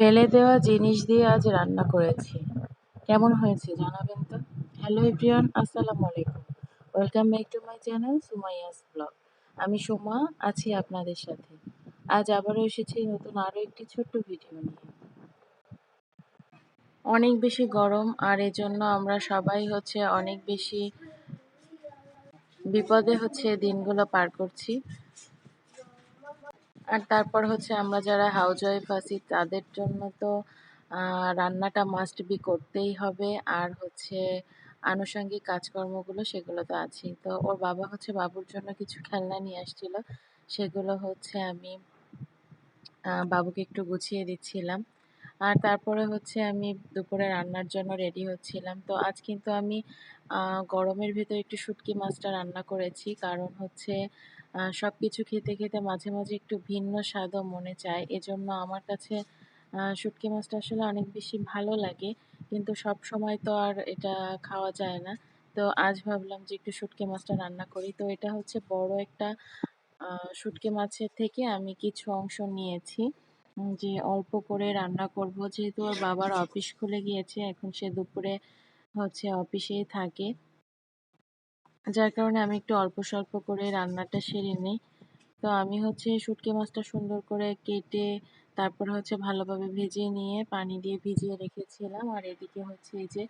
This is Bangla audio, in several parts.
ফেলে দেওয়া জিনিস দিয়ে আজ রান্না করেছি। কেমন হয়েছে জানাবেন তো? হ্যালো এভরিওয়ান, আসসালামু আলাইকুম। Welcome back to my channel Sumaiya's blog. আমি সোমা, আছি আপনাদের সাথে। আজ আবারও এসেছি নতুন আরও একটি ছোট্ট ভিডিও নিয়ে। অনেক বেশি গরম, আর এজন্য আমরা সবাই হচ্ছে অনেক বেশি বিপদে হচ্ছে দিনগুলো পার করছি। আর তারপর হচ্ছে আমরা যারা হাউস ওয়াইফ আছি, তাদের জন্য তো রান্নাটা মাস্ট বি করতেই হবে। আর হচ্ছে আনুষঙ্গিক কাজকর্মগুলো সেগুলো তো আছেই। তো ওর বাবা হচ্ছে বাবুর জন্য কিছু খেলনা নিয়ে আসছিল। সেগুলো হচ্ছে আমি বাবুকে একটু গুছিয়ে দিচ্ছিলাম। আর তারপরে হচ্ছে আমি দুপুরে রান্নার জন্য রেডি হচ্ছিলাম। তো আজ কিন্তু আমি গরমের ভিতরে একটু শুটকি মাছটা রান্না করেছি। কারণ হচ্ছে সব কিছু খেতে খেতে মাঝে মাঝে একটু ভিন্ন স্বাদও মনে চায়। এজন্য আমার কাছে শুটকি মাছটা আসলে অনেক বেশি ভালো লাগে। কিন্তু সব সময় তো আর এটা খাওয়া যায় না। তো আজ ভাবলাম যে একটু শুটকি মাছটা রান্না করি। তো এটা হচ্ছে বড় একটা শুটকি মাছের থেকে আমি কিছু অংশ নিয়েছি। যে অল্প করে রান্না করব। যেহেতু ওর বাবার অফিস খুলে গিয়েছে, এখন সে দুপুরে হচ্ছে অফিসেই থাকে। যার কারণে আমি একটু অল্প স্বল্প করে রান্নাটা সেরে নিই। তো আমি হচ্ছে শুটকি মাছটা সুন্দর করে কেটে, তারপর হচ্ছে ভালোভাবে ভেজে নিয়ে পানি দিয়ে ভিজিয়ে রেখেছিলাম। আর এদিকে হচ্ছে এই যে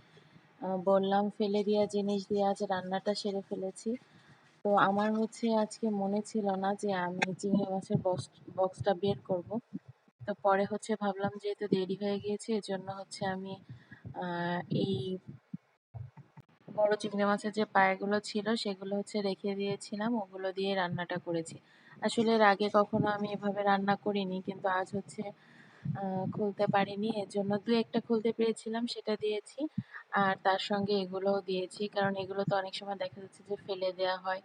বললাম ফেলে দেওয়া জিনিস দিয়ে আজ রান্নাটা সেরে ফেলেছি। তো আমার হচ্ছে আজকে মনে ছিল না যে আমি চিংড়ি মাছের বক্স, বক্সটা বের করব। তো পরে হচ্ছে ভাবলাম যেহেতু দেরি হয়ে গিয়েছে, এজন্য হচ্ছে আমি এই বড় চিংড়ি মাছের যে পায়েগুলো ছিল সেগুলো হচ্ছে রেখে দিয়েছিলাম, ওগুলো দিয়ে রান্নাটা করেছি। আসলে এর আগে কখনো আমি এভাবে রান্না করিনি, কিন্তু আজ হচ্ছে খুলতে পারিনি। এর জন্য দু একটা খুলতে পেরেছিলাম, সেটা দিয়েছি। আর তার সঙ্গে এগুলোও দিয়েছি, কারণ এগুলো তো অনেক সময় দেখা যাচ্ছে যে ফেলে দেওয়া হয়।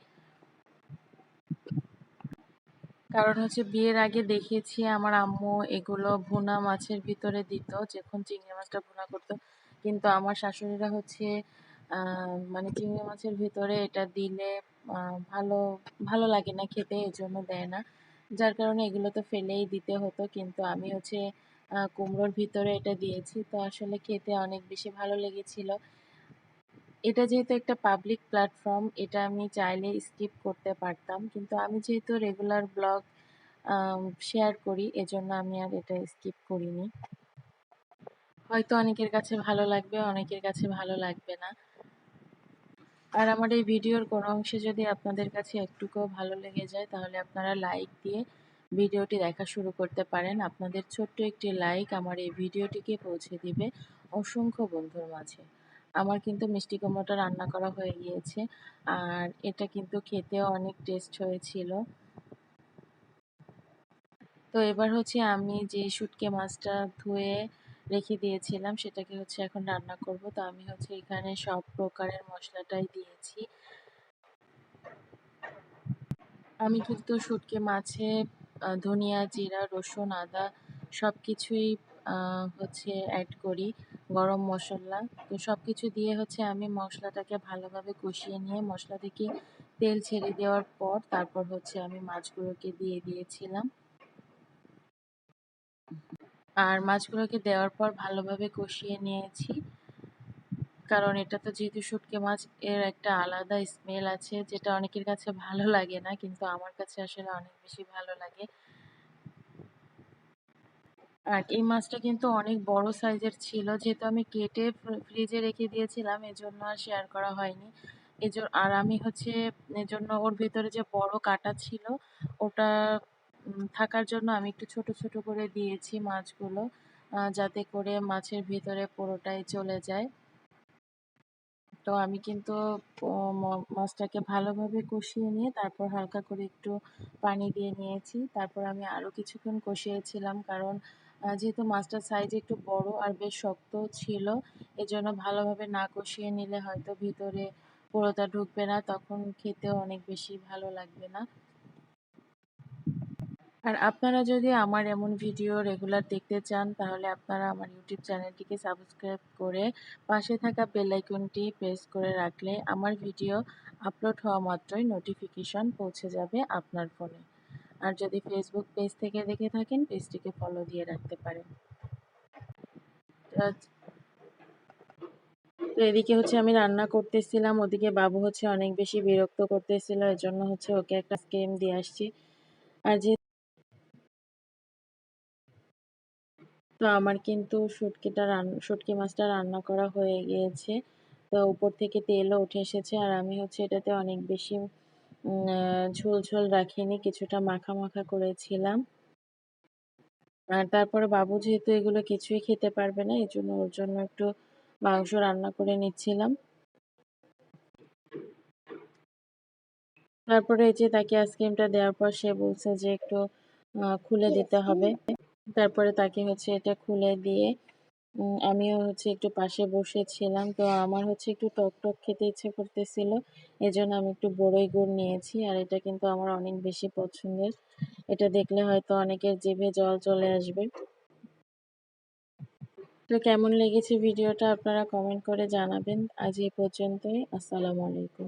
কারণ হচ্ছে বিয়ের আগে দেখিয়েছি, আমার আম্মু এগুলো ভুনা মাছের ভিতরে দিত, যখন চিংড়ি মাছটা ভুনা করতো। কিন্তু আমার শাশুড়িরা হচ্ছে মানে চিংড়ি মাছের ভিতরে এটা দিলে ভালো ভালো লাগে না খেতে এই জন্য দেয় না। যার কারণে এগুলো তো ফেলেই দিতে হতো, কিন্তু আমি হচ্ছে কুমড়োর ভিতরে এটা দিয়েছি। তো আসলে খেতে অনেক বেশি ভালো লেগেছিল। এটা যেহেতু একটা পাবলিক প্ল্যাটফর্ম এটা আমি চাইলে স্কিপ করতে পারতাম। কিন্তু আমি যেহেতু রেগুলার ব্লগ শেয়ার করি, এজন্য আমি আর এটা স্কিপ করিনি। হয়তো অনেকের কাছে ভালো লাগবে, অনেকের কাছে ভালো লাগবে না। আর আমার এই ভিডিওর কোনো অংশে যদি আপনাদের কাছে একটুকুও ভালো লেগে যায়, তাহলে আপনারা লাইক দিয়ে ভিডিওটি দেখা শুরু করতে পারেন। আপনাদের ছোট্ট একটি লাইক আমার এই ভিডিওটিকে পৌঁছে দিবে অসংখ্য বন্ধুর মাঝে। আমার কিন্তু মিষ্টি কুমড়োটা রান্না করা হয়ে গিয়েছে, আর এটা কিন্তু খেতেও অনেক টেস্ট হয়েছিল। তো এবার হচ্ছে আমি যে শুটকে মাছটা ধুয়ে রেখে দিয়েছিলাম, সেটাকে হচ্ছে এখন রান্না করব। তো আমি হচ্ছে এখানে সব প্রকারের মশলাটাই দিয়েছি। আমি কিন্তু শুটকে, মাছে ধনিয়া, জিরা, রসুন, আদা সব কিছুই হচ্ছে অ্যাড করি গরম মশলা। তো সব কিছু দিয়ে হচ্ছে আমি মশলাটাকে ভালোভাবে কষিয়ে নিয়ে মশলা থেকে তেল ছেড়ে দেওয়ার পর তারপর হচ্ছে আমি মাছগুলোকে দিয়ে দিয়েছিলাম। আর মাছগুলোকে দেওয়ার পর ভালোভাবে কষিয়ে নিয়েছি। কারণ এটা তো যেহেতু শুটকি মাছ, এর একটা আলাদা স্মেল আছে, যেটা অনেকের কাছে ভালো লাগে না, কিন্তু আমার কাছে আসলে অনেক বেশি ভালো লাগে। আর এই মাছটা কিন্তু অনেক বড় সাইজের ছিল, যেহেতু আমি কেটে ফ্রিজে রেখে দিয়েছিলাম, এজন্য আর শেয়ার করা হয়নি। এজন্য, আর আমি হচ্ছে, এজন্য ওর ভিতরে যে বড় কাটা ছিল, ওটা থাকার জন্য আমি একটু ছোট ছোট করে দিয়েছি মাছগুলো যাতে করে মাছের ভিতরে পুরোটাই চলে যায়। তো আমি কিন্তু মাছটাকে ভালোভাবে কষিয়ে নিয়ে তারপর হালকা করে একটু পানি দিয়ে নিয়েছি। তারপর আমি আরও কিছুক্ষণ কষিয়েছিলাম কারণ যেহেতু মাছটার সাইজ একটু বড় আর বেশ শক্ত ছিল, এজন্য ভালোভাবে না কষিয়ে নিলে হয়তো ভিতরে পুরোটা ঢুকবে না, তখন খেতেও অনেক বেশি ভালো লাগবে না। আর আপনারা যদি আমার এমন ভিডিও রেগুলার দেখতে চান, তাহলে আপনারা আমার ইউটিউব চ্যানেলটিকে সাবস্ক্রাইব করে পাশে থাকা বেল আইকনটি প্রেস করে রাখলে আমার ভিডিও আপলোড হওয়া মাত্রই নোটিফিকেশন পৌঁছে যাবে আপনার ফোনে আর যদি ফেসবুক পেজ থেকে দেখে থাকেন পেজটিকে ফলো দিয়ে রাখতে পারেন। তো এদিকে হচ্ছে আমি রান্না করতেছিলাম, ওদিকে বাবু হচ্ছে অনেক বেশি বিরক্ত করতেছিল এর জন্য হচ্ছে ওকে একটা স্কেম দিয়ে আসছি। আর যে তো আমার কিন্তু শুটকিটা রান্না শুটকি মাছটা রান্না করা হয়ে গিয়েছে। তো উপর থেকে তেলও উঠে এসেছে আর আমি হচ্ছে এটাতে অনেক বেশি ঝোল ঝোল রাখিনি কিছুটা মাখা মাখা করেছিলাম। আর তারপরে বাবু যেহেতু এগুলো কিছুই খেতে পারবে না এই জন্য ওর জন্য একটু মাংস রান্না করে নিচ্ছিলাম। তারপরে এই যে তাকে আইসক্রিমটা দেওয়ার পর সে বলছে যে একটু খুলে দিতে হবে। তারপরে তাকে হচ্ছে এটা খুলে দিয়ে আমিও হচ্ছে একটু পাশে বসেছিলাম। তো আমার হচ্ছে একটু টক টক খেতে ইচ্ছে করতেছিল এই জন্য আমি একটু বড়ই গুড় নিয়েছি। আর এটা কিন্তু আমার অনেক বেশি পছন্দের। এটা দেখলে হয়তো অনেকের জিভে জল চলে আসবে। তো কেমন লেগেছে ভিডিওটা আপনারা কমেন্ট করে জানাবেন। আজ এই পর্যন্তই। আসসালামু আলাইকুম।